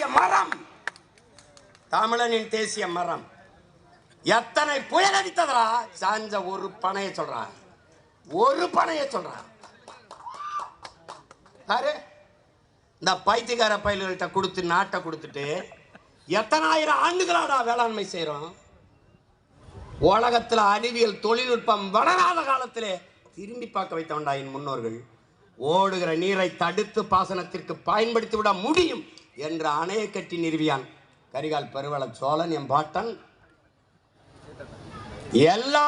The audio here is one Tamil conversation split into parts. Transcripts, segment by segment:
தேசிய மரம். தமிழனின் தேசிய மரம். எத்தனை புயல் அடித்ததா சாஞ்ச ஒரு பனைய சொல்றான் ஒரு பனைய சொல்றான் இந்த பைத்தியக்கார பயல்கள்கிட்ட கொடுத்து நாட்டை கொடுத்துட்டு எத்தனாயிரம் ஆண்டுகளாடா வேளாண்மை செய்யறோம் உலகத்துல அறிவியல் தொழில்நுட்பம் வளராத காலத்திலே திரும்பி பார்க்க வைத்தவன்டா என் முன்னோர்கள். ஓடுகிற நீரை தடுத்து பாசனத்திற்கு பயன்படுத்தி விட முடியும். என்ற அணையை கட்டி நிறுவியான். கரிகால் பெருவள சோழன் என் பாட்டன். எல்லா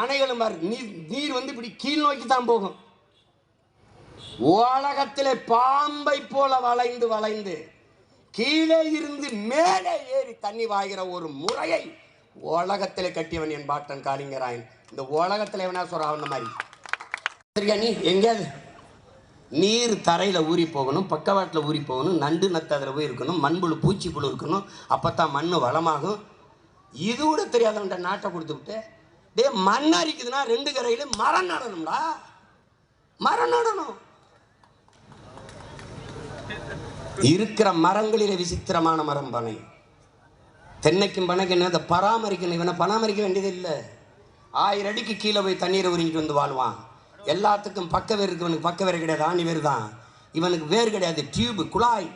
அணைகளும் நீர் நீர் வந்து இப்படி கீழ் நோக்கி தான் போகும். உலகத்திலே பாம்பை போல வளைந்து வளைந்து கீழே இருந்து மேலே ஏறி தண்ணி வாய்கிற ஒரு முறையை உலகத்திலே கட்டியவன் என் பாட்டன் காளிங்கராயன். இந்த உலகத்தில் எவனா சொல்றான் மாதிரி. சரியா நீ எங்கேயாவது நீர் தரையில் ஊறி போகணும் பக்கவாட்டில் ஊறி போகணும் நண்டு நத்து அதில் போய் இருக்கணும் மண்புழு பூச்சிப்புழு இருக்கணும் அப்போ தான் மண் வளமாகும். இது கூட தெரியாதவன்ட்ட நாட்டை கொடுத்து விட்டு டே மண் அரிக்குதுன்னா ரெண்டு கரையிலும் மரம் நடணும்டா. மரம் நடணும். இருக்கிற மரங்களிலே விசித்திரமான மரம் பனை. தென்னைக்கும் பனைக்கு என்ன அதை பராமரிக்கணும். இவனை பராமரிக்க வேண்டியது இல்லை. ஆயிரம் அடிக்கு கீழே போய் தண்ணீரை உறிஞ்சிட்டு வந்து வாழ்வான். எல்லாத்துக்கும் பக்க வேறு இருக்கு இவனுக்கு பக்க வேர் கிடையாது ஆணி வேர் தான். இவனுக்கு வேர் கிடையாது டியூபு குழாய்.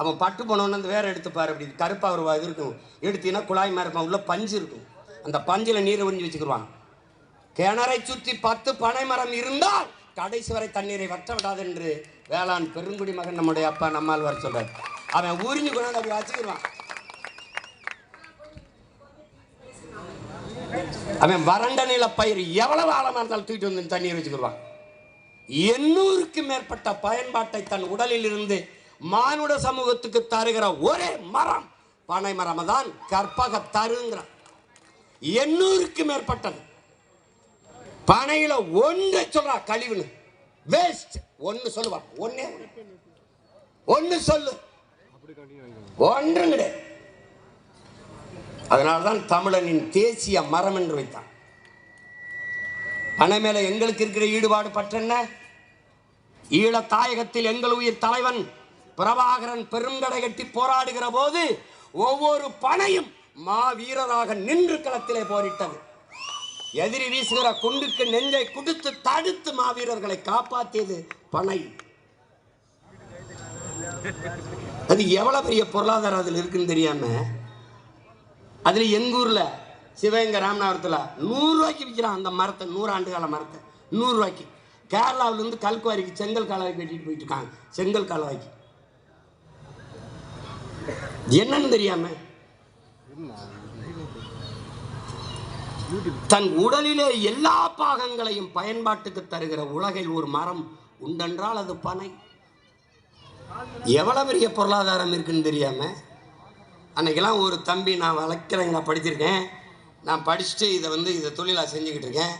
அவன் பட்டு போனவொன்னு அந்த வேறு எடுத்துப்பார் அப்படி கருப்பாக ஒரு இது இருக்கும். எடுத்தீங்கன்னா குழாய் மாதிரி இருப்பான் உள்ளே பஞ்சு இருக்கும். அந்த பஞ்சில் நீரை உறிஞ்சி வச்சுக்கிடுவான் கிணறை சுற்றி பத்து பனை மரம் இருந்தால் கடைசி வரை தண்ணீரை வற்ற விடாது என்று வேளாண் பெருங்குடி மகன் நம்முடைய அப்பா நம்மால் வர சொல்கிறார் அவன் உறிஞ்சு கொண்டாந்து அப்படி வச்சுக்கிடுவான் அவன் வறண்ட நில பயிர் எவ்வளவு ஆழமா இருந்தாலும் தூக்கிட்டு வந்து தண்ணீர் வச்சுக்கிடுவான் எண்ணூறுக்கு மேற்பட்ட பயன்பாட்டை தன் உடலில் இருந்து மானுட சமூகத்துக்கு தருகிற ஒரே மரம் பனை மரம் தான் கற்பக தருங்கிறான். எண்ணூறுக்கு மேற்பட்டது. பனையில ஒன்று சொல்றா கழிவுன்னு. வேஸ்ட் ஒன்னு சொல்லுவான். ஒன்னே ஒன்னு சொல்லு. ஒன்று கிடையாது. அதனால்தான் தமிழனின் தேசிய மரம் என்று வைத்தான். பனை மேல எங்களுக்கு இருக்கிற ஈடுபாடு பற்றென்ன? ஈழ தாயகத்தில் எங்கள் உயிர் தலைவன் பிரபாகரன் பெருங்கடை கட்டி போராடுகிற போது ஒவ்வொரு பனையும் மா வீரராக நின்று களத்திலே போரிட்டது. எதிரி வீசுகிற குண்டுக்கு நெஞ்சை குடுத்து தடுத்து மாவீரர்களை காப்பாற்றியது பனை. அது எவ்வளவு பெரிய பொருளாதாரம் அதில் இருக்குன்னு தெரியாம அதில் எங்கள் ஊரில் சிவகங்கை ராமநாதபுரத்தில் நூறுரூவாய்க்கு விற்கிறான் அந்த மரத்தை நூறு ஆண்டு கால மரத்தை நூறுரூவாய்க்கு கேரளாவிலேருந்து கல்குவாரிக்கு செங்கல் கால்வாய்க்கு வெட்டிட்டு போயிட்டு இருக்காங்க. செங்கல் கலவாய்க்கு என்னன்னு தெரியாம தன் உடலிலே எல்லா பாகங்களையும் பயன்பாட்டுக்கு தருகிற உலகில் ஒரு மரம் உண்டென்றால் அது பனை. எவ்வளவு பெரிய பொருளாதாரம் இருக்குன்னு தெரியாம அன்றைக்கெல்லாம் ஒரு தம்பி நான் வளர்க்குறேங்க நான் படிச்சிருக்கேன். நான் படிச்சுட்டு இதை வந்து இதை தொழிலாக செஞ்சுக்கிட்டு இருக்கேன்.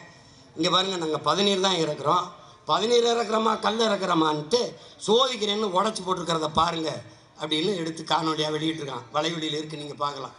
இங்கே பாருங்கள் நாங்கள் பதினீர் தான் இறக்குறோம். பதினீர் இறக்குறோமா கல் இறக்குறோமான்ட்டு சோதிக்கிறேன்னு உடச்சி போட்டிருக்கிறத பாருங்கள் அப்படின்னு எடுத்து காணொலியாக வெளியிட்டிருக்கான். வளைவெளியில் இருக்குது நீங்கள் பார்க்கலாம்.